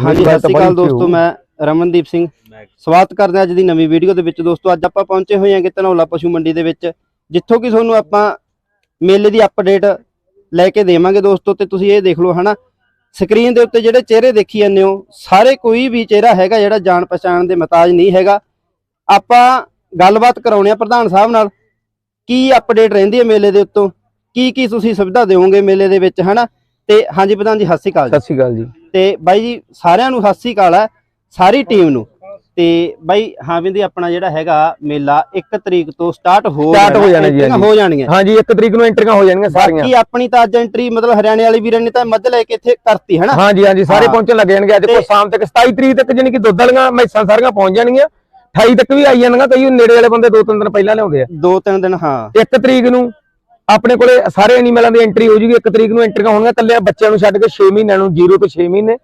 ਹਾਂਜੀ ਸਤਿ ਸ਼੍ਰੀ ਅਕਾਲ ਦੋਸਤੋ ਮੈਂ ਰਮਨਦੀਪ ਸਿੰਘ। ਸਵਾਗਤ ਕਰਦੇ ਹਾਂ ਅੱਜ ਦੀ ਨਵੀਂ ਵੀਡੀਓ ਦੇ ਵਿੱਚ। ਦੋਸਤੋ ਅੱਜ ਆਪਾਂ ਪਹੁੰਚੇ ਹੋਏ ਹਾਂ ਕਿ ਧਨੌਲਾ ਪਸ਼ੂ ਮੰਡੀ ਦੇ ਵਿੱਚ ਜਿੱਥੋਂ ਕਿ ਤੁਹਾਨੂੰ ਆਪਾਂ ਮੇਲੇ ਦੀ ਅਪਡੇਟ ਲੈ ਕੇ ਦੇਵਾਂਗੇ ਦੋਸਤੋ ਤੇ ਤੁਸੀਂ ਇਹ ਦੇਖ ਲਓ ਹਨਾ? ਸਕਰੀਨ ਦੇ ਉੱਤੇ ਜਿਹੜੇ ਚਿਹਰੇ ਦੇਖੀ ਜਾਂਦੇ ਹੋ ਸਾਰੇ ਕੋਈ ਵੀ ਚਿਹਰਾ ਹੈਗਾ ਜਿਹੜਾ ਜਾਣ ਪਛਾਣ ਦੇ ਮਤਾਜ ਨਹੀਂ ਹੈਗਾ। ਆਪਾਂ ਗੱਲਬਾਤ ਕਰਾਉਣੇ ਆ ਪ੍ਰਧਾਨ ਸਾਹਿਬ ਨਾਲ ਕੀ ਅਪਡੇਟ ਰਹਿੰਦੀ ਹੈ ਮੇਲੇ ਦੇ ਉੱਤੋਂ? ਕੀ ਕੀ ਤੁਸੀਂ ਸੁਵਿਧਾ ਦਿਓਗੇ ਮੇਲੇ ਦੇ ਵਿੱਚ ਹਨਾ? ਤੇ ਹਾਂਜੀ ਪ੍ਰਧਾਨ ਜੀ ਸਤਿ ਸ਼੍ਰੀ ਅਕਾਲ ਜੀ। ਸਤਿ ਸ਼੍ਰੀ ਅਕਾਲ ਜੀ। ਤੇ ਬਾਈ ਜੀ ਸਾਰਿਆਂ ਨੂੰ ਸਤਿ ਸ੍ਰੀ ਅਕਾਲ ਹੈ ਸਾਰੀ ਟੀਮ ਨੂੰ। ਤੇ ਬਾਈ ਹਾਂ ਬਿੰਦੀ ਆਪਣਾ ਜਿਹੜਾ ਹੈਗਾ ਮੇਲਾ 1 ਤਰੀਕ ਤੋਂ ਸਟਾਰਟ ਹੋ Start ਹੋ ਜਾਣਾ ਜੀ। ਹੋ ਜਾਣੀਆਂ। ਹਾਂਜੀ 1 ਤਰੀਕ ਨੂੰ ਐਂਟਰੀਆਂ ਹੋ ਜਾਣਗੀਆਂ ਸਾਰੀਆਂ। ਬਾਕੀ ਆਪਣੀ ਤਾਂ ਅੱਜ ਐਂਟਰੀ ਮਤਲਬ ਹਰਿਆਣੇ ਵਾਲੀ ਵੀਰਾਂ ਨੇ ਤਾਂ ਮੱਝ ਲੈ ਕੇ ਇੱਥੇ ਕਰਤੀ ਹਨਾ? ਹਾਂਜੀ ਹਾਂਜੀ ਸਾਰੇ। ਪਹੁੰਚਣ ਲੱਗ ਜਾਣਗੇ ਅੱਜ ਕੋ ਸ਼ਾਮ ਤੱਕ 27 ਤਰੀਕ ਤੱਕ ਜਾਨੀ ਕਿ ਦੁੱਧ ਵਾਲੀਆਂ ਮੈਸਾਂ ਸਾਰੀਆਂ ਪਹੁੰਚ ਜਾਣਗੀਆਂ 28 ਤੱਕ ਵੀ ਆਈ ਜਾਣਗੀਆਂ ਕਈ ਨੇੜੇ ਵਾਲੇ ਬੰਦੇ ਦੋ ਤਿੰਨ ਦਿਨ ਪਹਿਲਾਂ ਲਿਆਉਂਦੇ ਆ। ਦੋ ਤਿੰਨ ਦਿਨ ਹਾਂ। 1 ਤਰੀਕ ਨੂੰ ਆਪਣੇ ਕੋਲੇ ਸਾਰੇ ਐਨੀਮਲਾਂ ਦੀ ਐਂਟਰੀ ਹੋ ਜੂਗੀ 1 ਤਰੀਕ ਨੂੰ ਐਂਟਰੀਆਂ ਹੋਣਗੀਆਂ ਕੱਲੇ ਬੱਚਿਆਂ ਨੂੰ ਛੱਡ ਕੇ 6 ਮਹੀਨਿਆਂ ਨੂੰ 0 ਤੋਂ 6 ਮਹੀਨੇ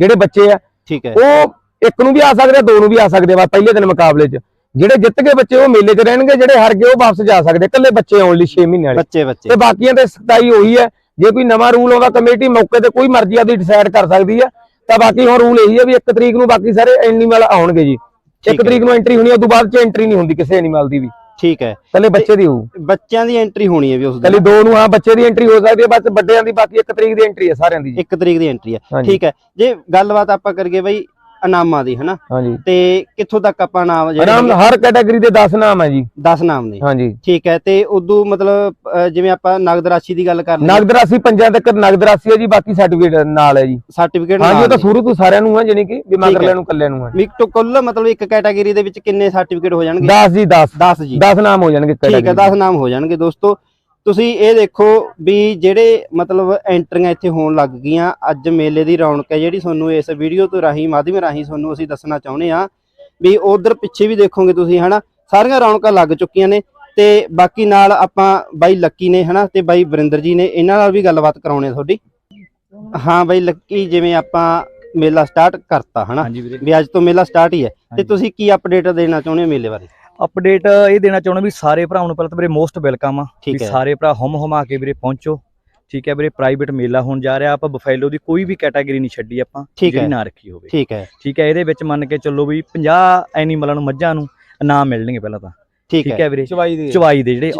ਜਿਹੜੇ ਬੱਚੇ ਆ ਠੀਕ ਹੈ। ਉਹ ਇੱਕ ਨੂੰ ਵੀ ਆ ਸਕਦੇ ਆ ਦੋ ਨੂੰ ਵੀ ਆ ਸਕਦੇ ਆ ਪਹਿਲੇ ਦਿਨ ਮੁਕਾਬਲੇ 'ਚ। ਜਿਹੜੇ ਜਿੱਤ ਗਏ ਬੱਚੇ ਉਹ ਮੇਲੇ 'ਚ ਰਹਿਣਗੇ ਜਿਹੜੇ ਹਾਰ ਗਏ ਉਹ ਵਾਪਸ ਜਾ ਸਕਦੇ ਆ। ਇਕੱਲੇ ਬੱਚੇ ਆਉਣ ਲਈ 6 ਮਹੀਨੇ ਵਾਲੇ। ਬੱਚੇ ਬੱਚੇ। ਤੇ ਬਾਕੀਆਂ ਤੇ ਸਖਤਾਈ ਉਹੀ ਹੈ ਜੇ ਕੋਈ ਨਵਾਂ ਰੂਲ ਆਉਂਦਾ ਕਮੇਟੀ ਮੌਕੇ ਤੇ ਕੋਈ ਮਰਜ਼ੀ ਆਦੀ ਡਿਸਾਈਡ ਕਰ ਸਕਦੀ ਹੈ ਤਾਂ ਬਾਕੀ ਹੁਣ ਰੂਲ ਇਹੀ ਹੈ ਵੀ 1 ਤਰੀਕ ਨੂੰ ਬਾਕੀ ਸਾਰੇ ਐਨੀਮਲ ਆਉਣਗੇ ਜੀ। ਠੀਕ 1 ਹੈ। ਤਰੀਕ ਨੂੰ ਐਂਟਰੀ ਹੋਣੀ ਉਸ ਤੋਂ ਬਾਅਦ ਚ ਐਂਟਰੀ ਨਹੀਂ ਹੁੰਦੀ ਕਿਸੇ ਐਨੀਮਲ ਦੀ ਵੀ। ਠੀਕ ਹੈ। ਕੱਲੇ ਬੱਚੇ ਦੀ ਹੋਊ। ਬੱਚਿਆਂ ਦੀ ਐਂਟਰੀ ਹੋਣੀ ਹੈ ਵੀ ਉਸ ਦਿਨ। ਦੋ ਨੂੰ ਹਾਂ ਬੱਚੇ ਦੀ ਐਂਟਰੀ ਹੋ ਸਕਦੀ ਹੈ ਬਸ ਵੱਡਿਆਂ ਦੀ ਬਾਕੀ 1 ਤਰੀਕ ਦੀ ਐਂਟਰੀ ਹੈ ਸਾਰਿਆਂ ਦੀ ਜੀ। 1 ਤਰੀਕ ਦੀ ਐਂਟਰੀ ਹੈ। ਠੀਕ ਹੈ। ਜੇ ਗੱਲਬਾਤ ਆਪਾਂ ਕਰੀਏ ਬਈ ਇਨਾਮਾਂ ਦੀ ਹਨਾ? ਹਾਂਜੀ। ਤੇ ਕਿੱਥੋਂ ਤੱਕ ਆਪਾਂ ਨਾਮ ਆਰਾਮ ਹਰ ਕੈਟਾਗਰੀ ਦੇ 10 ਨਾਮ ਹੈ ਜੀ। 10 ਨਾਮ ਨੇ ਹਾਂਜੀ। ਠੀਕ ਹੈ ਤੇ ਉਦੋਂ ਮਤਲਬ ਜਿਵੇਂ ਆਪਾਂ ਨਗਦ ਰਾਸ਼ੀ ਦੀ ਗੱਲ ਕਰ ਲਈ ਨਗਦ ਰਾਸ਼ੀ ਪੰਜਾਂ ਤੱਕ ਨਗਦ ਰਾਸ਼ੀ ਹੈ ਜੀ ਬਾਕੀ ਸਰਟੀਫਿਕੇਟ ਨਾਲ ਹੈ ਜੀ। ਸਰਟੀਫਿਕੇਟ ਹਾਂਜੀ ਉਹ ਤਾਂ ਸ਼ੁਰੂ ਤੋਂ ਸਾਰਿਆਂ ਨੂੰ ਹੈ ਜਾਨੀ ਕਿ ਵੀ। ਮਗਰਲਿਆਂ ਨੂੰ ਕੱਲਿਆਂ ਨੂੰ ਹੈ ਵੀ ਟੋ ਕੁੱਲ ਮਤਲਬ ਇੱਕ ਕੈਟਾਗਰੀ ਦੇ ਵਿੱਚ ਕਿੰਨੇ ਸਰਟੀਫਿਕੇਟ ਹੋ ਜਾਣਗੇ? 10 ਜੀ 10 10 ਜੀ। 10 ਨਾਮ ਹੋ ਜਾਣਗੇ ਠੀਕ ਹੈ category 10 ਨਾਮ ਹੋ ਜਾਣਗੇ ਦੋਸਤੋ। ਤੁਸੀਂ ਇਹ ਦੇਖੋ ਵੀ ਜਿਹੜੇ ਮਤਲਬ ਐਂਟਰੀਆਂ ਇੱਥੇ ਹੋਣ ਲੱਗ ਗਈਆਂ ਅੱਜ ਮੇਲੇ ਦੀ ਰੌਣਕ ਹੈ ਜਿਹੜੀ ਤੁਹਾਨੂੰ ਇਸ ਵੀਡੀਓ ਤੋਂ ਰਾਹੀਂ ਮਾਧਿਅਮ ਰਾਹੀਂ ਤੁਹਾਨੂੰ ਅਸੀਂ ਦੱਸਣਾ ਚਾਹੁੰਦੇ ਆ ਵੀ ਉਧਰ ਪਿੱਛੇ ਵੀ ਦੇਖੋਗੇ ਤੁਸੀਂ ਹਨਾ? ਸਾਰੀਆਂ ਰੌਣਕਾਂ ਲੱਗ ਚੁੱਕੀਆਂ ਨੇ ਤੇ ਬਾਕੀ ਨਾਲ ਆਪਾਂ ਬਾਈ ਲੱਕੀ ਨੇ ਹਨਾ? ਤੇ ਬਾਈ ਵਰਿੰਦਰ ਜੀ ਨੇ ਇਹਨਾਂ ਨਾਲ ਵੀ ਗੱਲਬਾਤ ਕਰਾਉਣੀ ਆ ਤੁਹਾਡੀ। ਹਾਂ ਬਾਈ ਲੱਕੀ ਜਿਵੇਂ ਆਪਾਂ ਮੇਲਾ ਸਟਾਰਟ ਕਰਤਾ ਹਨਾ? ਵੀ ਅੱਜ ਤੋਂ ਮੇਲਾ ਸਟਾਰਟ ਹੀ ਹੈ। ਤੇ। ਤੁਸੀਂ ਕੀ ਅਪਡੇਟ ਦੇਣਾ ਚਾਹੁੰਦੇ ਹੋ ਮੇਲੇ ਬਾਰੇ? ਅਪਡੇਟ ਇਹ ਦੇਣਾ ਚਾਹੁੰਦਾ ਵੀ ਸਾਰੇ ਭਰਾਵਾਂ ਨੂੰ ਪਹਿਲਾਂ ਤਾਂ ਵੀਰੇ ਮੋਸਟ ਵੈਲਕਮ ਆ ਵੀ ਸਾਰੇ ਭਰਾ ਹਮ ਹਮਾ ਕੇ ਵੀਰੇ ਪਹੁੰਚੋ। ਠੀਕ ਹੈ ਵੀਰੇ ਪ੍ਰਾਈਵੇਟ ਮੇਲਾ ਹੋਣ ਜਾ ਰਿਹਾ ਆਪਾਂ ਬਫੈਲੋ ਦੀ ਕੋਈ ਵੀ ਕੈਟਾਗਰੀ ਨਹੀਂ ਛੱਡੀ ਆਪਾਂ। ਜਿਹੜੀ ਨਾ ਰੱਖੀ ਹੋਵੇ। ਠੀਕ ਹੈ। ਠੀਕ ਹੈ ਇਹਦੇ ਵਿੱਚ ਮੰਨ ਕੇ ਚੱਲੋ ਵੀ 50 ਐਨੀਮਲਾਂ ਨੂੰ ਮੱਝਾਂ ਨੂੰ ਇਨਾਮ ਮਿਲਣਗੇ ਪਹਿਲਾਂ ਤਾਂ। ਠੀਕ ਠੀਕ ਹੈ। ਵੀਰੇ। ਚਵਾਈ ਦੀ। ਚਵਾਈ ਦੇ ਜਿਹੜੇ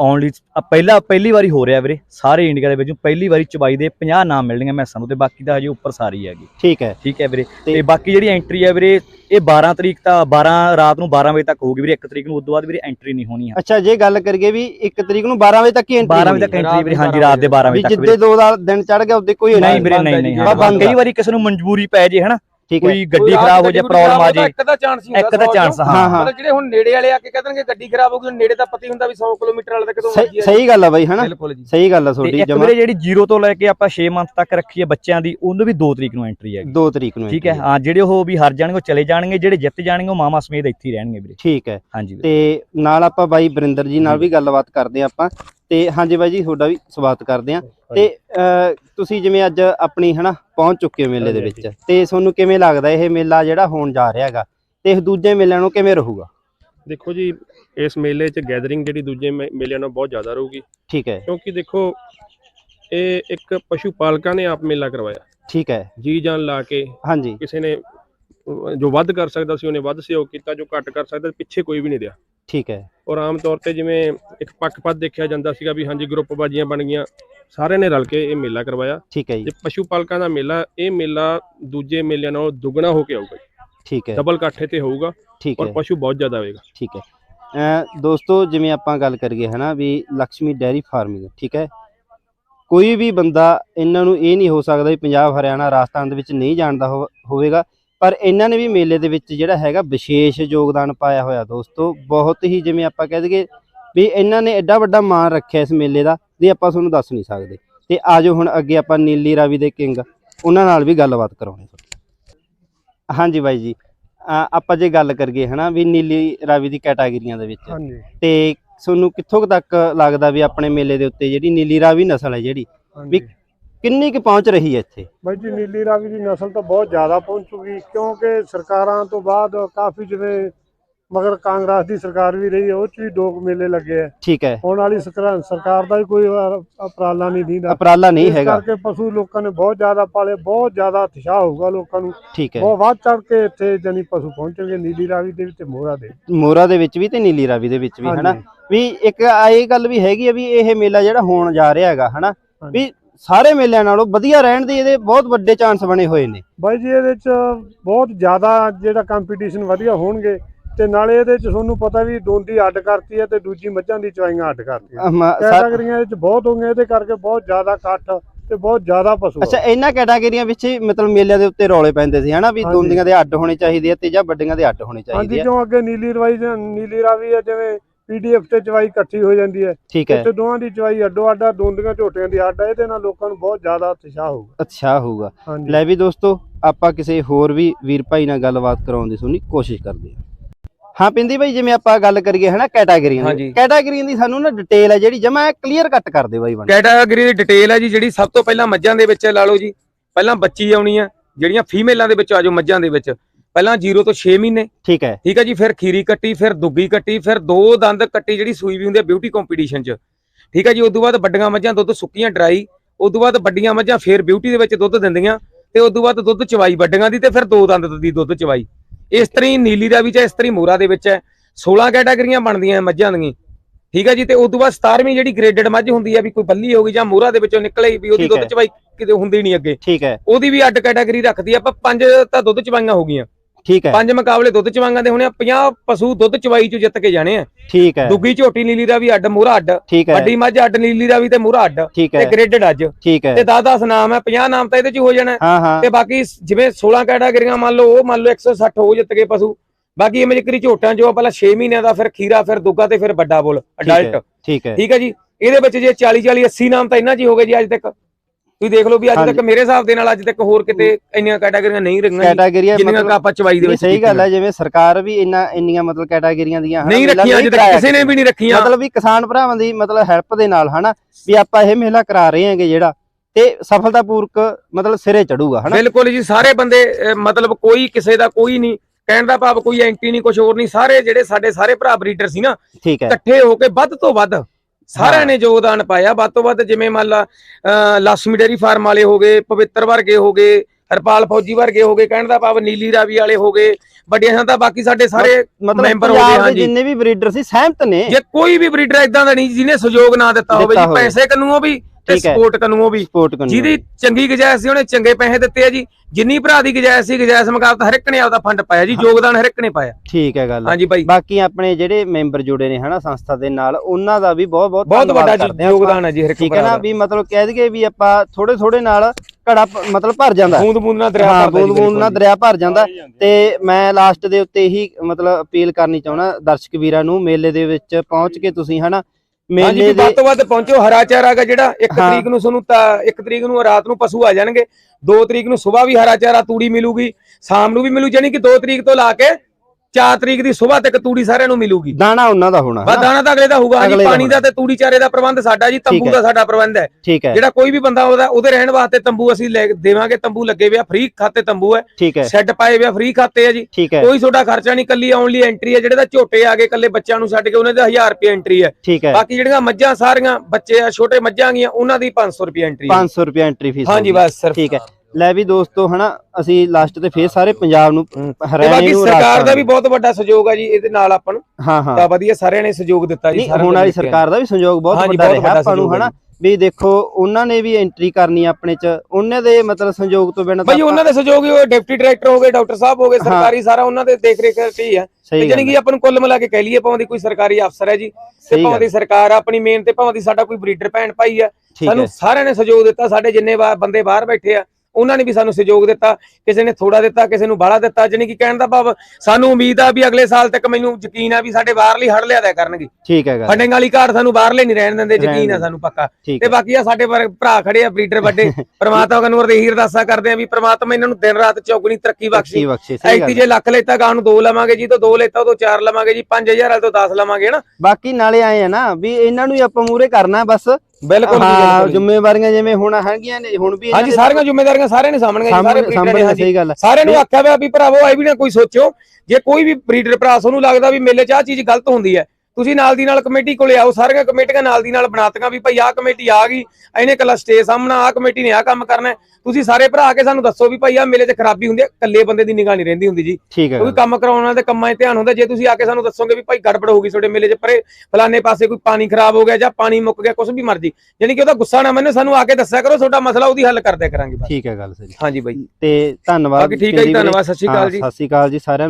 ਆ ਪਹਿਲਾ ਪਹਿਲੀ ਵਾਰੀ ਹੋ ਰਿਹਾ ਵੀਰੇ ਸਾਰੇ ਇੰਡੀਆ ਦੇ ਵਿੱਚੋਂ ਪਹਿਲੀ ਵਾਰੀ ਚਵਾਈ ਦੇ 50 ਨਾਮ ਮਿਲਣਗੇ ਮੈਸਾਂ ਨੂੰ ਤੇ ਬਾਕੀ ਤਾਂ ਹਜੇ ਉੱਪਰ ਸਾਰੀ ਹੈਗੀ। ਠੀਕ ਹੈ। ਠੀਕ ਹੈ ਵੀਰੇ। ਤੇ- ਬਾਕੀ ਜਿਹੜੀ ਐਂਟਰੀ ਹੈ ਵੀਰੇ ਇਹ 12 ਤਰੀਕ ਤਾਂ 12 ਰਾਤ ਨੂੰ 12 ਵਜੇ ਤੱਕ ਹੋਊਗੀ ਵੀਰੇ 1 ਤਰੀਕ ਨੂੰ ਉਸ ਤੋਂ ਬਾਅਦ ਵੀਰੇ ਐਂਟਰੀ ਨਹੀਂ ਹੋਣੀ ਹੈ। ਅੱਛਾ ਜੇ ਗੱਲ ਕਰੀਏ ਵੀ 1 ਤਰੀਕ ਨੂੰ 12 ਵਜੇ ਤੱਕ ਹੀ ਐਂਟਰੀ 12 ਵਜੇ ਤੱਕ ਐਂਟਰੀ ਵੀਰੇ ਹਾਂਜੀ ਰਾਤ ਦੇ 12 ਵੀ ਵਜੇ ਤੱਕ ਜਿੱਦੇ ਦੋ ਦਾ ਦਿਨ ਚੜ ਗਿਆ ਉਹਦੇ ਕੋਈ ਨਹੀਂ ਵੀਰੇ ਨਹੀਂ ਨਹੀਂ ਕਈ ਵਾਰੀ ਕਿਸੇ ਨੂੰ ਮਨਜ਼ੂਰੀ ਪੈ ਜੇ ਹਨਾ? ਠੀਕ ਹੈ। ਕੋਈ ਗੱਡੀ ਖਰਾਬ ਹੋ ਜਾਏ ਪ੍ਰੋਬਲਮ ਆ ਜੇ। ਇੱਕ ਦਾ ਚਾਂਸ ਹੀ ਹੁੰਦਾ ਇੱਕ ਦਾ ਚਾਂਸ। ਹਾਂ, ਹਾਂ ਹਾਂ। ਮਤਲਬ ਜਿਹੜੇ ਹੁਣ ਨੇੜੇ ਵਾਲੇ ਆ ਕੇ ਕਹਿ ਦੇਣਗੇ ਗੱਡੀ ਖਰਾਬ ਹੋ ਗਈ ਨੇੜੇ ਤਾਂ ਪਤਾ ਹੀ ਹੁੰਦਾ ਵੀ 100 ਕਿਲੋਮੀਟਰ ਵਾਲੇ ਤੱਕ ਕਦੋਂ ਸਹੀ- ਗੱਲ ਆ ਬਾਈ ਹਨਾ? ਸਹੀ ਗੱਲ ਆ ਤੇ ਤੁਹਾਡੀ ਜਮਾ। ਵੀਰੇ ਜਿਹੜੀ 0 ਤੋਂ ਲੈ ਕੇ ਆਪਾਂ 6 ਮੰਥ ਤੱਕ ਰੱਖੀਏ ਬੱਚਿਆਂ ਦੀ ਉਹਨੂੰ ਵੀ 2 ਤਰੀਕ ਨੂੰ ਐਂਟਰੀ ਹੈਗੀ। 2 ਤਰੀਕ ਨੂੰ ਠੀਕ ਹੈ? ਹਾਂ। ਜਿਹੜੇ ਉਹ ਵੀ ਹਾਰ ਜਾਣਗੇ ਉਹ ਚਲੇ ਜਾਣਗੇ ਜਿਹੜੇ ਜਿੱਤ ਜਾਣਗੇ ਉਹ ਮਾਮਾ ਸਮੇਤ ਇੱਥੇ ਹੀ ਰਹਿਣਗੇ ਵੀਰੇ। ਠੀਕ ਹੈ। ਤੇ ਨਾਲ ਆਪਾਂ ਬਾਈ ਬਰਿੰਦਰ ਜੀ ਨਾਲ ਵੀ ਗੱਲਬਾਤ ਕਰਦੇ ਆਪਾਂ। ਤੇ ਹਾਂਜੀ ਬਾਈ ਜੀ ਤੁਹਾਡਾ ਵੀ ਸਵਾਗਤ ਕਰਦੇ ਆ ਤੇ ਤੁਸੀਂ ਜਿਵੇਂ ਅੱਜ ਆਪਣੀ ਹਨਾ ਪਹੁੰਚ ਚੁੱਕੇ ਹੋ ਮੇਲੇ ਦੇ ਵਿੱਚ। ਤੇ ਤੁਹਾਨੂੰ ਕਿਵੇਂ ਲੱਗਦਾ ਇਹ ਮੇਲਾ ਜਿਹੜਾ ਹੋਣ ਜਾ ਰਿਹਾ ਹੈਗਾ? ਤੇ ਇਹ ਦੂਜੇ ਮੇਲਿਆਂ ਨੂੰ ਕਿਵੇਂ ਰਹੂਗਾ? ਦੇਖੋ ਜੀ ਇਸ ਮੇਲੇ 'ਚ ਗੈਦਰਿੰਗ ਜਿਹੜੀ ਦੂਜੇ ਮੇਲਿਆਂ ਨਾਲੋਂ ਬਹੁਤ ਜ਼ਿਆਦਾ ਰਹੂਗੀ। ਠੀਕ ਹੈ। ਕਿਉਂਕਿ ਦੇਖੋ ਇਹ ਇੱਕ ਪਸ਼ੂ ਪਾਲਕਾਂ ਨੇ ਆਪ ਮੇਲਾ ਕਰਵਾਇਆ। ਠੀਕ ਹੈ। ਜੀ ਜਾਨ ਲਾ ਕੇ ਹਾਂਜੀ। ਕਿਸੇ ਨੇ ਜੋ ਵੱਧ ਕਰ ਸਕਦਾ ਸੀ ਉਹਨੇ ਵੱਧ ਸਹਿਯੋਗ ਕੀਤਾ ਜੋ ਘੱਟ ਕਰ ਸਕਦਾ ਪਿੱਛੇ ਕੋਈ ਵੀ ਨਹੀਂ ਰਿਹਾ। ਠੀਕ ਹੈ। ਔਰ ਆਮ ਤੌਰ ਤੇ ਜਿਵੇਂ ਇੱਕ ਪੱਖਪਾਤ ਦੇਖਿਆ ਜਾਂਦਾ ਸੀਗਾ ਵੀ ਹਾਂਜੀ ਗਰੁੱਪ ਬਾਜੀਆਂ ਬਣ ਗਈਆਂ ਸਾਰਿਆਂ ਨੇ ਰਲ ਕੇ ਇਹ ਮੇਲਾ ਕਰਵਾਇਆ। ਠੀਕ ਹੈ ਜੀ। ਤੇ ਪਸ਼ੂ ਪਾਲਕਾਂ ਦਾ ਮੇਲਾ ਇਹ ਮੇਲਾ ਦੂਜੇ ਮੇਲਿਆਂ ਨਾਲੋਂ ਦੁੱਗਣਾ ਹੋ ਕੇ ਆਊਗਾ ਠੀਕ ਹੈ। ਡਬਲ ਇਕੱਠੇ ਤੇ ਹੋਊਗਾ ਠੀਕ ਔਰ ਹੈ ਪਸ਼ੂ ਬਹੁਤ ਜ਼ਿਆਦਾ ਆਵੇਗਾ ਠੀਕ ਹੈ। ਅ ਦੋਸਤੋ ਜਿਵੇਂ ਆਪਾਂ ਗੱਲ ਕਰੀਏ ਹਨਾ ਵੀ ਲక్ష్ਮੀ ਡੈਰੀ ਫਾਰਮਿੰਗ ਠੀਕ ਹੈ। ਕੋਈ ਵੀ ਬੰਦਾ ਇਹਨਾਂ ਨੂੰ ਇਹ ਨਹੀਂ ਹੋ ਸਕਦਾ ਵੀ ਪੰਜਾਬ ਹਰਿਆਣਾ ਰਾਜਸਥਾਨ ਦੇ ਵਿੱਚ ਨਹੀਂ ਜਾਣਦਾ ਹੋ- ਹੋਵੇਗਾ। ਪਰ ਇਹਨਾਂ ਨੇ ਵੀ ਮੇਲੇ ਦੇ ਵਿੱਚ ਜਿਹੜਾ ਹੈਗਾ ਵਿਸ਼ੇਸ਼ ਯੋਗਦਾਨ ਪਾਇਆ ਹੋਇਆ ਦੋਸਤੋ ਬਹੁਤ ਹੀ ਜਿਵੇਂ ਆਪਾਂ ਕਹਿ ਦਈਏ ਵੀ ਇਹਨਾਂ ਨੇ ਐਡਾ ਵੱਡਾ ਮਾਣ ਰੱਖਿਆ ਇਸ ਮੇਲੇ ਦਾ ਵੀ ਆਪਾਂ ਤੁਹਾਨੂੰ ਦੱਸ ਨਹੀਂ ਸਕਦੇ। ਤੇ ਆਜੋ ਹੁਣ ਅੱਗੇ ਆਪਾਂ ਨੀਲੀ ਰਾਵੀ ਦੇ ਕਿੰਗ ਉਹਨਾਂ ਨਾਲ ਵੀ ਗੱਲਬਾਤ ਕਰਾਉਣੀ ਹਾਂਜੀ ਬਾਈ ਜੀ ਆਪਾਂ ਜੇ ਗੱਲ ਕਰੀਏ ਹਨਾ ਵੀ ਨੀਲੀ ਰਾਵੀ ਦੀ ਕੈਟਾਗਰੀਆਂ ਦੇ ਵਿੱਚ ਤੇ ਤੁਹਾਨੂੰ ਕਿੱਥੋਂ ਤੱਕ ਲੱਗਦਾ ਵੀ ਆਪਣੇ ਮੇਲੇ ਦੇ ਉੱਤੇ ਜਿਹੜੀ ਨੀਲੀ ਰਾਵੀ ਨਸਲ ਹੈ ਜਿਹੜੀ ਹਾਂਜੀ। ਕਿੰਨੀ ਕੁ ਪਹੁੰਚ ਰਹੀ ਹੈ ਇੱਥੇ? ਬਾਈ ਜੀ ਨੀਲੀ ਰਾਵੀ ਦੀ ਨਸਲ ਤਾਂ ਬਹੁਤ ਜ਼ਿਆਦਾ ਪਹੁੰਚੂਗੀ ਕਿਉਂਕਿ ਸਰਕਾਰਾਂ ਤੋਂ ਬਾਅਦ ਕਾਫੀ ਜਿਵੇਂ ਮਗਰ ਕਾਂਗਰਸ ਦੀ ਸਰਕਾਰ ਵੀ ਰਹੀ ਹੈ ਉਹ ਚ ਵੀ ਦੋ ਕੁ ਮੇਲੇ ਲੱਗੇ ਆ ਠੀਕ ਹੈ। ਹੁਣ ਵਾਲੀ ਸਰਕਾਰ ਸਰਕਾਰ ਦਾ ਵੀ ਕੋਈ ਅ- ਉਪਰਾਲਾ ਨਹੀਂ ਦੀਦਾ। ਅਪਰਾਲਾ ਨਹੀਂ ਹੈਗਾ। ਕਰਕੇ ਪਸ਼ੂ ਲੋਕਾਂ ਨੇ ਬਹੁਤ ਜ਼ਿਆਦਾ ਪਾਲੇ ਬਹੁਤ ਜ਼ਿਆਦਾ ਉਤਸ਼ਾਹ ਹੋਊਗਾ ਲੋਕਾਂ ਨੂੰ। ਠੀਕ ਹੈ। ਬਹੁਤ ਵੱਧ ਚੜ ਕੇ ਇੱਥੇ ਜਾਨੀ ਪਸ਼ੂ ਪਹੁੰਚਣਗੇ ਨੀਲੀ ਰਾਵੀ ਦੇ ਵਿੱਚ ਮੋਹਰਾ ਦੇ ਮੋਰਾ ਦੇ ਵਿੱਚ ਵੀ ਤੇ ਨੀਲੀ ਰਾਵੀ ਦੇ ਵਿੱਚ ਵੀ ਹਨਾ। ਵੀ ਇੱਕ ਇਹ ਗੱਲ ਵੀ ਹੈਗੀ ਆ ਵੀ ਇਹ ਮੇਲਾ ਜਿਹੜਾ ਹੋਣ ਜਾ ਰਿਹਾ ਹੈਗਾ ਹਨਾ। ਵੀ ਸਾਰੇ ਮੇਲਿਆਂ ਨਾਲੋਂ ਵਧੀਆ ਰਹਿਣ ਦੇ ਇਹਦੇ ਬਹੁਤ ਵੱਡੇ ਚਾਂਸ ਬਣੇ ਹੋਏ ਨੇ ਬਾਈ ਜੀ ਇਹਦੇ ਚ ਬਹੁਤ ਜ਼ਿਆਦਾ ਜਿਹੜਾ ਕੰਪੀਟੀਸ਼ਨ ਵਧੀਆ ਹੋਣਗੇ ਤੇ ਨਾਲੇ ਇਹਦੇ ਚ ਤੁਹਾਨੂੰ ਪਤਾ ਵੀ ਦੋਂਦੀ ਅੱਡ ਕਰਤੀ ਹੈ ਤੇ ਦੂਜੀ ਮੱਝਾਂ ਦੀ ਚਵਾਈਆਂ ਅੱਡ ਕਰਤੀਆਂ ਕੈਟਾਗਰੀਆਂ ਇਹਦੇ ਚ ਬਹੁਤ ਹੋ ਗਈਆਂ ਇਹਦੇ ਕਰਕੇ ਬਹੁਤ ਜ਼ਿਆਦਾ ਇਕੱਠ ਤੇ ਬਹੁਤ ਜ਼ਿਆਦਾ ਪਸ਼ੂ ਆ। ਅੱਛਾ ਇਹਨਾਂ ਕੈਟਾਗਰੀਆਂ ਵਿੱਚ ਮਤਲਬ ਮੇਲਿਆਂ ਦੇ ਉੱਤੇ ਰੌਲੇ ਪੈਂਦੇ ਸੀ ਹਨਾ ਵੀ ਹਾਂਜੀ। ਦੋਂਦੀਆਂ ਦੇ ਅੱਡ ਹੋਣੇ ਚਾਹੀਦੇ ਆ ਤੇ ਜਾਂ ਵੱਡੀਆਂ ਦੇ ਅੱਡ ਹੋਣੇ ਹਾਂਜੀ ਚਾਹੀਦੇ ਆ ਕਿਉਂ ਅੱਗੇ ਨੀਲੀ ਰਵਾਈ ਨੀਲੀ ਰਾਵੀ ਹੈ ਜਿਵੇਂ ਪੀਡੀਐਫ ਤੇ ਚਵਾਈ ਇਕੱਠੀ ਹੋ ਜਾਂਦੀ ਹੈ। ਠੀਕ ਹੈ। ਇੱਥੇ ਦੋਵਾਂ ਦੀ ਚਵਾਈ ਅੱਡੋ ਅੱਡਾ ਦੋਂਦੀਆਂ ਝੋਟੀਆਂ ਦੀ ਅੱਡ ਹੈ ਇਹਦੇ ਨਾਲ ਲੋਕਾਂ ਨੂੰ ਬਹੁਤ ਜ਼ਿਆਦਾ ਉਤਸ਼ਾਹ ਹੋਊਗਾ। ਅੱਛਾ ਹੋਊਗਾ। ਲੈ ਵੀ ਦੋਸਤੋ ਆਪਾਂ ਕਿਸੇ ਹੋਰ ਵੀ ਵੀਰ ਭਾਈ ਨਾਲ ਗੱਲਬਾਤ ਕਰਾਉਣ ਦੀ ਸੁਣੀ ਕੋਸ਼ਿਸ਼ ਕਰਦੇ ਹਾਂ। ਹਾਂ ਪਿੰਦੀ ਭਾਈ ਜਿਵੇਂ ਆਪਾਂ ਗੱਲ ਕਰੀਏ ਹਨਾ ਕੈਟਾਗਰੀਆਂ ਦੀ। ਕੈਟਾਗਰੀਆਂ ਦੀ ਸਾਨੂੰ ਨਾ ਡਿਟੇਲ ਹੈ ਜਿਹੜੀ ਜਮਾ ਕਲੀਅਰ ਕੱਟ ਕਰ ਦੇ ਬਾਈ ਬਣ ਕੈਟਾਗਰੀ ਦੀ ਡਿਟੇਲ ਹੈ ਜੀ ਜਿਹੜੀ ਸਭ ਤੋਂ ਪਹਿਲਾਂ ਮੱਝਾਂ ਦੇ ਵਿੱਚ ਲਾ ਲਓ ਜੀ। ਪਹਿਲਾਂ ਬੱਚੀ ਆਉਣੀ ਆ ਜਿਹੜੀਆਂ ਫੀਮੇਲਾਂ ਦੇ ਵਿੱਚ ਆਜੋ ਮੱਝਾਂ ਦੇ ਵਿੱਚ। ਪਹਿਲਾਂ 0 ਤੋਂ 6 ਮਹੀਨੇ। ਠੀਕ ਹੈ। ਠੀਕ ਹੈ ਜੀ ਫਿਰ ਖੀਰੀ ਕੱਟੀ ਫਿਰ ਦੁੱਗੀ ਕੱਟੀ ਫਿਰ ਦੋ ਦੰਦ ਕੱਟੀ ਜਿਹੜੀ ਸੂਈ ਵੀ ਹੁੰਦੀ ਹੈ ਬਿਊਟੀ ਕੰਪੀਟੀਸ਼ਨ 'ਚ। ਠੀਕ ਹੈ ਜੀ ਉਸ ਤੋਂ ਬਾਅਦ ਵੱਡੀਆਂ ਮੱਝਾਂ ਦੁੱਧ ਸੁੱਕੀਆਂ ਡਰਾਈ ਉਸ ਤੋਂ ਬਾਅਦ ਵੱਡੀਆਂ ਮੱਝਾਂ ਫਿਰ ਬਿਊਟੀ ਦੇ ਵਿੱਚ ਦੁੱਧ ਦਿੰਦੀਆਂ ਤੇ ਉਸ ਤੋਂ ਬਾਅਦ ਦੁੱਧ ਚਵਾਈ ਵੱਡੀਆਂ ਦੀ ਤੇ ਫਿਰ ਦੋ ਦੰਦ ਦੀ ਦੁੱਧ ਚਵਾਈ। ਇਸ ਤਰ੍ਹਾਂ ਹੀ ਨੀਲੀ ਦਾ ਵਿੱਚ ਹੈ ਇਸ ਤਰ੍ਹਾਂ ਹੀ ਮੋਰਾ ਦੇ ਵਿੱਚ ਹੈ 16 ਕੈਟਾਗਰੀਆਂ ਬਣਦੀਆਂ ਮੱਝਾਂ ਦੀਆਂ। ਠੀਕ ਹੈ ਜੀ ਤੇ ਉਸ ਤੋਂ ਬਾਅਦ 17ਵੀਂ ਜਿਹੜੀ ਗ੍ਰੇਡਡ ਮੱਝ ਹੁੰਦੀ ਹੈ ਵੀ ਕੋਈ ਬੱਲੀ ਹੋ ਗਈ ਜਾਂ ਮੋਰਾ ਦੇ ਵਿੱਚੋਂ ਨਿਕਲੇ ਵੀ ਉਹਦੀ। ਦੁੱਧ ਚਵਾਈ ਕਿਤੇ ਹੁੰਦੀ ਨਹੀਂ ਅੱਗੇ। ਠੀਕ ਹੈ। ਉਹਦੀ ਵੀ ਅੱਡ ਕੈਟਾਗਰੀ ਰੱਖਦੀ ਆਪਾਂ ਪੰਜ ਤਾਂ ਦੁੱਧ ਚਵਾਈਆਂ ਹੋ ਗਈਆਂ। ਠੀਕ ਹੈ। ਪੰਜ ਮੁਕਾਬਲੇ ਦੁੱਧ ਚਵਾਈਆਂ ਦੇ ਹੋਣੇ ਆ 50 ਪਸ਼ੂ ਦੁੱਧ ਚਵਾਈ ਚ ਜਿੱਤ ਕੇ ਜਾਣੇ ਆ। ਠੀਕ ਹੈ। ਦੁੱਗੀ ਝੋਟੀ ਨੀਲੀ ਦਾ ਵੀ ਅੱਡ ਮੂਰਾ ਅੱਡ ਠੀਕ ਹੈ। ਵੱਡੀ ਮੱਝ ਅੱਡ ਨੀਲੀ ਦਾ ਵੀ ਤੇ ਮੂਰਾ ਅੱਡ ਤੇ ਗ੍ਰੇਡਡ ਅੱਜ। ਠੀਕ ਹੈ। ਤੇ 10-10 ਨਾਮ ਹੈ 50 ਨਾਮ ਤਾਂ ਇਹਦੇ ਚ ਹੀ ਜਾਣਾ। ਤੇ ਬਾਕੀ ਜਿਵੇਂ 16 ਕੈਟਾਗਰੀਆਂ ਮੰਨ ਲਓ ਉਹ ਮੰਨ ਲਓ 160 ਹੋ ਜਿੱਤ ਗਏ ਪਸ਼ੂ। ਬਾਕੀ ਇਹ ਮਜਕਰੀ ਝੋਟਾਂ ਜੋ ਪਹਿਲਾਂ 6 ਮਹੀਨਿਆਂ ਦਾ ਫਿਰ ਖੀਰਾ ਫਿਰ ਦੁੱਗਾ ਤੇ ਫਿਰ ਵੱਡਾ ਬੁੱਲ ਅਡਲਟ ਠੀਕ ਹੈ। ਠੀਕ ਹੈ ਜੀ। ਇਹਦੇ ਵਿੱਚ ਜੇ 40 40 80 ਨਾਮ ਤਾਂ ਇਹਨਾਂ ਹੀ ਹੋ ਗਏ ਜੀ ਅੱਜ ਤੱਕ। ਤੁਸੀਂ ਦੇਖ ਲਓ ਵੀ ਅੱਜ। ਤੱਕ ਮੇਰੇ ਹਿਸਾਬ ਦੇ ਨਾਲ ਅੱਜ ਤੱਕ ਹੋਰ ਕਿਤੇ ਇੰਨੀਆਂ ਕੈਟਾਗਰੀਆਂ ਨਹੀਂ ਰਹੀਆਂ ਜਿੰਨੀਆਂ ਮਤਲਬ ਕੁ ਆਪਾਂ ਚਵਾਈ ਦੇ ਵਿੱਚ ਸਹੀ ਗੱਲ। ਹੈ ਜਿਵੇਂ ਸਰਕਾਰ ਵੀ ਇੰਨਾ ਇੰਨੀਆਂ ਮਤਲਬ ਕੈਟਾਗਰੀਆਂ ਦੀਆਂ ਨਹੀਂ ਰੱਖੀਆਂ ਅੱਜ ਤੱਕ ਕਿਸੇ ਨੇ ਵੀ ਨਹੀਂ ਰੱਖੀਆਂ ਮਤਲਬ ਵੀ ਕਿਸਾਨ ਭਰਾਵਾਂ ਦੀ ਮਤਲਬ ਹੈਲਪ ਦੇ ਨਾਲ ਹਨਾ ਵੀ ਆਪਾਂ ਇਹ ਮੇਲਾ ਕਰਾ ਰਹੇ ਹਾਂਗੇ ਜਿਹੜਾ ਤੇ ਸਫਲਤਾਪੂਰਕ ਮਤਲਬ ਸਿਰੇ ਚੜੂਗਾ ਹਨਾ ਬਿਲਕੁਲ ਜੀ ਸਾਰੇ ਬੰਦੇ ਮਤਲਬ ਕੋਈ ਕਿਸੇ ਦਾ ਕੋਈ ਨਹੀਂ ਕਹਿਣ ਦਾ ਭਾਵ ਕੋਈ ਐਂਟੀ ਨਹੀਂ ਕੁਝ ਹੋਰ ਨਹੀਂ ਸਾਰੇ ਜਿਹੜੇ ਸਾਡੇ ਸਾਰੇ ਭਰਾ ਬਰੀਡਰ ਸੀ ਨਾ ਇਕੱਠੇ ਹੋ ਕੇ ਵੱਧ ਤੋਂ ਵੱਧ। ਸਾਰਿਆਂ ਨੇ ਯੋਗਦਾਨ ਪਾਇਆ ਵੱਧ ਤੋਂ ਵੱਧ ਜਿਵੇਂ ਮੰਨ ਲਾ ਲక్ష్ਮੀ ਡੇਰੀ ਫਾਰਮ ਵਾਲੇ ਹੋ ਗਏ ਪਵਿੱਤਰ ਵਰਗੇ ਹੋ ਗਏ ਹਰਪਾਲ ਫੌਜੀ ਵਰਗੇ ਹੋ ਗਏ ਕਹਿਣ ਦਾ ਭਾਵ ਨੀਲੀ ਰਾਵੀ ਵਾਲੇ ਹੋ ਗਏ ਵੱਡੀਆਂ ਸੰਤਾ ਬਾਕੀ ਸਾਡੇ ਸਾਰੇ ਮੈਂਬਰ ਹੋ ਗਏ, ਪੰਜਾਬ ਦੇ ਹਾਂਜੀ। ਜਿੰਨੇ ਵੀ ਬਰੀਡਰ ਸੀ ਸਹਿਮਤ ਨੇ ਜੇ ਕੋਈ ਵੀ ਬਰੀਡਰ ਇਦਾਂ ਦਾ ਨਹੀਂ ਜਿਹਨੇ ਸਹਿਯੋਗ ਨਾ ਦਿੱਤਾ ਹੋਵੇ ਜੀ। ਪੈਸੇ ਕੰਨੂਓ ਵੀ ਤੇ ਠੀਕ ਹੈ। ਸਪੋਰਟ ਕੰਨੂਓ ਵੀ। ਸਪੋਰਟ ਕਰਨੀ ਜਿਹਦੀ ਚੰਗੀ ਗੁਜਾਇਸ਼ ਸੀ ਉਹਨੇ ਚੰਗੇ ਪੈਸੇ ਦਿੱਤੇ ਆ ਜੀ। ਜਿੰਨੀ ਭਰਾ ਦੀ ਗੁਜਾਇਸ਼ ਸੀ ਗੁਜਾਇਸ਼ ਮੁਕਾਬਲਤ ਹਰ ਇੱਕ ਨੇ ਆਪਦਾ ਫੰਡ ਪਾਇਆ ਜੀ ਯੋਗਦਾਨ ਹਰ ਇੱਕ ਨੇ ਪਾਇਆ। ਠੀਕ ਹੈ ਗੱਲ। ਹਾਂਜੀ ਬਾਈ। ਬਾਕੀ ਆਪਣੇ ਜਿਹੜੇ ਮੈਂਬਰ ਜੁੜੇ ਨੇ ਹਨਾ ਸੰਸਥਾ ਦੇ ਨਾਲ ਉਹਨਾਂ ਦਾ ਵੀ ਬਹੁਤ ਬਹੁਤ ਬਹੁਤ ਵੱਡਾ ਜੀ। ਯੋਗਦਾਨ ਹੈ ਜੀ ਹਰ ਇੱਕ ਠੀਕ ਹੈ ਭਰਾ ਨਾ ਦਾ। ਵੀ ਮਤਲਬ ਕਹਿ ਦਈਏ ਵੀ ਆਪਾਂ ਥੋੜੇ ਥੋੜੇ ਨਾਲ ਘੜਾ ਪ- ਮਤਲਬ ਭਰ ਜਾਂਦਾ। ਬੂੰਦ ਬੂੰਦ ਨਾਲ ਦਰਿਆ ਹਾਂ ਭਰਦਾ ਜੀ ਬੂੰਦ ਬੂੰਦ ਨਾਲ ਬਿਲਕੁਲ ਦਰਿਆ ਭਰ ਜਾਂਦਾ। ਤੇ ਮੈਂ ਲਾਸਟ ਦੇ ਉੱਤੇ ਇਹੀ ਮਤਲਬ ਅਪੀਲ ਕਰਨੀ ਚਾਹੁੰਦਾ ਦਰਸ਼ਕ ਵੀਰਾਂ ਨੂੰ ਮੇਲੇ ਦੇ ਵਿੱਚ ਪਹੁੰਚ ਕੇ ਤੁਸੀਂ ਹਨਾ ਹਾਂਜੀ ਮੇਲੇ ਵੀ ਦੇ ਵੱਧ ਤੋਂ ਵੱਧ ਪਹੁੰਚੋ ਹਰਾ ਚਾਰਾ ਗਾ ਜਿਹੜਾ 1 ਹਾਂ। ਤਰੀਕ ਨੂੰ ਤੁਹਾਨੂੰ ਤਾਂ 1 ਤਰੀਕ ਨੂੰ ਰਾਤ ਨੂੰ ਪਸ਼ੂ ਆ ਜਾਣਗੇ 2 ਤਰੀਕ ਨੂੰ ਸਵੇਰ ਵੀ ਹਰਾ ਚਾਰਾ ਤੂੜੀ ਮਿਲੂਗੀ ਸ਼ਾਮ ਨੂੰ ਵੀ ਮਿਲੂ ਜਾਨੀ ਕਿ 2 ਤਰੀਕ ਤੋਂ ਲਾ ਕੇ 4 ਤਰੀਕ ਦੀ ਸਵੇਰ ਤੱਕ ਤੂੜੀ ਸਾਰਿਆਂ ਨੂੰ ਮਿਲੂਗੀ। ਦਾਣਾ ਉਹਨਾਂ ਦਾ ਹੋਣਾ ਬਸ? ਦਾਣਾ ਤਾਂ ਅਗਲੇ ਦਾ ਹੋਊਗਾ। ਜੀ ਪਾਣੀ ਦਾ ਤੇ ਤੂੜੀ ਚਾਰੇ ਦਾ ਪ੍ਰਬੰਧ ਸਾਡਾ ਜੀ ਤੰਬੂ ਹੈ। ਦਾ ਸਾਡਾ ਪ੍ਰਬੰਧ ਹੈ। ਹੈ। ਜਿਹੜਾ ਕੋਈ ਵੀ ਬੰਦਾ ਉਹਦਾ ਉਹਦੇ ਰਹਿਣ ਵਾਸਤੇ ਤੰਬੂ ਅਸੀਂ ਲੈ ਦੇਵਾਂਗੇ। ਤੰਬੂ ਲੱਗੇ ਹੋਏ ਆ ਫ੍ਰੀ ਖਾਤੇ ਤੰਬੂ ਹੈ। ਠੀਕ ਹੈ। ਸ਼ੈੱਡ ਪਾਏ ਹੋਏ ਆ ਫ੍ਰੀ ਖਾਤੇ ਆ ਜੀ। ਹੈ। ਕੋਈ ਤੁਹਾਡਾ ਖਰਚਾ ਨਹੀਂ ਕੱਲੀ ਆਉਣ ਲਈ ਐਂਟਰੀ ਹੈ। ਜਿਹੜੇ ਦਾ ਝੋਟੇ ਆ ਗਏ ਕੱਲੇ ਬੱਚਿਆਂ ਨੂੰ ਛੱਡ ਕੇ ਉਹਨਾਂ ਦੇ 1000 ਰੁਪਏ ਐਂਟਰੀ ਹੈ। ਠੀਕ ਹੈ। ਬਾਕੀ ਜਿਹੜੀਆਂ ਮੱਝਾਂ ਸਾਰੀਆਂ ਬੱਚੇ ਆ ਛੋਟੇ ਮੱਝਾਂ ਗੀਆਂ ਉਹਨਾਂ ਦੀ 500 ਰੁਪਏ ਐਂਟਰੀ ਹੈ। 500 ਰੁਪਏ ਐਂਟਰੀ ਫੀਸ ਹਾਂਜੀ ਬਸ ਸਿਰਫ। ਠੀਕ ਹੈ। ਲੈ ਵੀ ਦੋਸਤੋ ਹਨਾ ਅਸੀਂ ਲਾਸਟ ਤੇ ਫੇਰ ਸਾਰੇ ਪੰਜਾਬ ਨੂੰ ਹੂੰ। ਹਰਿਆਣੇ ਬਾਕੀ ਨੂੰ ਸਰਕਾਰ ਦਾ ਵੀ ਬਹੁਤ ਵੱਡਾ ਸਹਿਯੋਗ ਆ ਜੀ ਇਹਦੇ ਨਾਲ ਆਪਾਂ ਨੂੰ। ਹਾਂ ਹਾਂ। ਤਾਂ ਵਧੀਆ ਸਾਰਿਆਂ ਨੇ ਸਹਿਯੋਗ ਦਿੱਤਾ ਜੀ ਹੁਣ ਵਾਲੀ। ਸਰਕਾਰ ਦਾ ਵੀ ਸਹਿਯੋਗ ਬਹੁਤ ਵੱਡਾ ਰਿਹਾ ਆਪਾਂ ਨੂੰ ਹਨਾ। ਵੀ ਦੇਖੋ ਉਹਨਾਂ ਨੇ ਵੀ ਐਂਟਰੀ ਕਰਨੀ ਆਪਣੇ ਚ ਉਹਨਾਂ ਦੇ ਮਤਲਬ ਸਹਿਯੋਗ ਤੋਂ ਬਿਨਾਂ ਬਈ ਉਹਨਾਂ ਦੇ ਸਹਿਯੋਗੀ ਹੋਏ ਡਿਪਟੀ ਡਾਇਰੈਕਟਰ ਹੋ ਗਏ ਡਾਕਟਰ ਸਾਹਿਬ ਹੋ ਗਏ ਸਰਕਾਰੀ ਸਾਰਾ ਉਹਨਾਂ ਦੇ ਦੇਖ ਰੇਖ ਹੀ ਹੈ ਤੇ ਜਾਨੀ ਕਿ ਆਪਾਂ ਨੂੰ ਕੁੱਲ ਮਿਲਾ ਕੇ ਕਹਿ ਲਈਏ ਭਾਵੇਂ ਦੀ ਕੋਈ ਸਰਕਾਰੀ ਅਫਸਰ ਹੈ ਜੀ ਤੇ ਭਾਵੇਂ। ਦੀ ਸਰਕਾਰ ਆਪਣੀ ਮੇਨ ਤੇ ਭਾਵੇਂ ਦੀ ਸਾਡਾ ਕੋਈ ਬਰੀਡਰ ਭੈਣ ਭਾਈ ਆ ਸਾਨੂੰ ਹੈ। ਸਾਰਿਆਂ ਨੇ ਸਹਿਯੋਗ ਦਿੱਤਾ ਸਾਡੇ ਜਿੰਨੇ ਬੰਦੇ ਬਾਹਰ ਬੈਠੇ ਆ ਉਹਨਾਂ ਨੇ ਵੀ ਸਾਨੂੰ ਸਹਿਯੋਗ ਦਿੱਤਾ ਕਿਸੇ ਨੇ ਥੋੜਾ ਦਿੱਤਾ ਕਿਸੇ ਨੂੰ ਬਾਹਲਾ ਦਿੱਤਾ ਜਾਨੀ ਕਿ ਕਹਿਣ ਦਾ ਭਾਵ ਸਾਨੂੰ ਉਮੀਦ ਆ ਵੀ ਅਗਲੇ ਸਾਲ ਤੱਕ ਮੈਨੂੰ ਯਕੀਨ ਆ ਵੀ ਸਾਡੇ ਬਾਹਰਲੀ ਹੜ ਲਿਆ ਦਿਆ ਕਰਨਗੇ। ਠੀਕ ਹੈ ਗੱਲ। ਫੰਡਿੰਗ ਵਾਲੀ ਘਾਟ ਸਾਨੂੰ ਬਾਹਰਲੇ ਨਹੀਂ ਰਹਿਣ ਦਿੰਦੇ ਯਕੀਨ ਆ। ਸਾਨੂੰ ਪੱਕਾ। ਤੇ ਬਾਕੀ ਆ ਸਾਡੇ ਭਰਾ ਖੜੇ ਆ ਬਰੀਡਰ ਵੱਡੇ। ਪ੍ਰਮਾਤਮਾ ਕਨੂਰ ਦੇ ਹੀਰ ਦਾਸਾ ਕਰਦੇ ਆ ਵੀ ਪ੍ਰਮਾਤਮਾ ਇਹਨਾਂ ਨੂੰ ਦਿਨ ਰਾਤ ਚੌਗਣੀ ਤਰੱਕੀ ਬਖਸ਼ੀ। ਐਤੀ ਜੇ ਲੱਖ ਲੈਤਾ ਗਾਂ ਨੂੰ 2 ਲਵਾਂਗੇ ਜੀ ਤੋਂ 2 ਲੈਤਾ ਤੋਂ 4 ਲਵਾਂਗੇ ਜੀ 5000 ਵਾਲੇ ਤੋਂ 10 ਲਵਾਂਗੇ ਨਾ ਬਾਕੀ ਨਾਲੇ ਆਏ ਆ ਨਾ ਵੀ ਇਹਨਾਂ ਨੂੰ ਹੀ ਆਪਾਂ ਮੂਰੇ ਕਰਨਾ ਬਸ। ਬਿਲਕੁਲ ਹਾਂ। ਜ਼ਿੰਮੇਵਾਰੀਆਂ ਜਿਵੇਂ ਹੁਣ ਹੈਗੀਆਂ ਨੇ ਹੁਣ ਵੀ ਹਾਂਜੀ ਸਾਰੀਆਂ ਜ਼ਿੰਮੇਵਾਰੀਆਂ ਸਾਰਿਆਂ ਨੇ ਸਾਹਮਣੇ ਸਾਰੇ ਸਾਹਮਣੇ ਨੇ, ਹਾਂਜੀ। ਸਹੀ ਗੱਲ ਹੈ ਸਾਰਿਆਂ ਨੂੰ ਆਖਿਆ ਹੋਇਆ ਵੀ ਭਰਾਵੋ ਇਹ ਵੀ ਨਾ ਕੋਈ ਸੋਚੋ ਜੇ ਕੋਈ ਵੀ ਬਰੀਡਰ ਭਰਾ ਤੁਹਾਨੂੰ ਲੱਗਦਾ ਵੀ ਮੇਲੇ 'ਚ ਆਹ ਚੀਜ਼ ਗਲਤ ਹੁੰਦੀ ਹੈ ਤੁਸੀਂ ਨਾਲ ਦੀ ਨਾਲ ਕਮੇਟੀ ਕੋਲੇ ਆਓ ਸਾਰੀਆਂ ਕਮੇਟੀਆਂ ਨਾਲ ਦੀ ਨਾਲ ਬਣਾਤੀਆਂ ਵੀ ਭਾਈ ਆਹ ਕਮੇਟੀ ਆ ਗਈ ਇਹਨੇ ਕੱਲਾ ਸਟੇ ਸਾਹਮਣਾ ਆਹ ਕਮੇਟੀ ਨੇ ਆਹ ਕੰਮ ਕਰਨਾ। ਤੁਸੀਂ ਸਾਰੇ ਭਰਾ ਆ ਕੇ ਸਾਨੂੰ ਦੱਸੋ ਵੀ ਭਾਈ ਆਹ ਮੇਲੇ 'ਚ ਖਰਾਬੀ ਹੁੰਦੀ ਹੈ ਇਕੱਲੇ ਬੰਦੇ ਦੀ ਨਿਗਾਹ ਨਹੀਂ ਰਹਿੰਦੀ ਹੁੰਦੀ ਜੀ ਠੀਕ ਹੈ। ਕੰਮ ਕਰਾਉਣ ਵਾਲੇ ਦੇ ਕੰਮਾਂ 'ਚ ਧਿਆਨ ਹੁੰਦਾ ਜੇ ਤੁਸੀਂ ਆ ਕੇ ਸਾਨੂੰ ਦੱਸੋਗੇ ਵੀ ਭਾਈ ਗੜਬੜ ਹੋ ਗਈ ਤੁਹਾਡੇ ਮੇਲੇ 'ਚ ਪਰੇ ਫਲਾਣੇ ਪਾਸੇ ਕੋਈ ਪਾਣੀ ਖਰਾਬ ਹੋ ਗਿਆ ਜਾਂ ਪਾਣੀ ਮੁੱਕ ਗਿਆ ਕੁਝ ਵੀ ਮਰਜ਼ੀ ਯਾਨੀ ਕਿ ਉਹਦਾ ਗੁੱਸਾ ਨਾ ਮੰਨੇ ਸਾਨੂੰ ਆ ਕੇ ਦੱਸਿਆ ਕਰੋ ਤੁਹਾਡਾ ਮਸਲਾ ਉਹਦੀ ਹੱਲ ਕਰ ਦਿਆ ਕਰਾਂਗੇ ਠੀਕ ਹੈ ਗੱਲ ਸਹੀ ਹਾਂਜੀ ਬਾਈ ਤੇ ਧੰਨਵਾਦ ਬਾਕੀ ਠੀਕ ਹੈ ਜੀ। ਧੰਨਵਾਦ ਸਤਿ ਸ਼੍ਰੀ ਅਕਾਲ ਜੀ ਸਤਿ ਸ਼੍ਰੀ ਅਕਾਲ ਜੀ ਸਾਰਿਆਂ।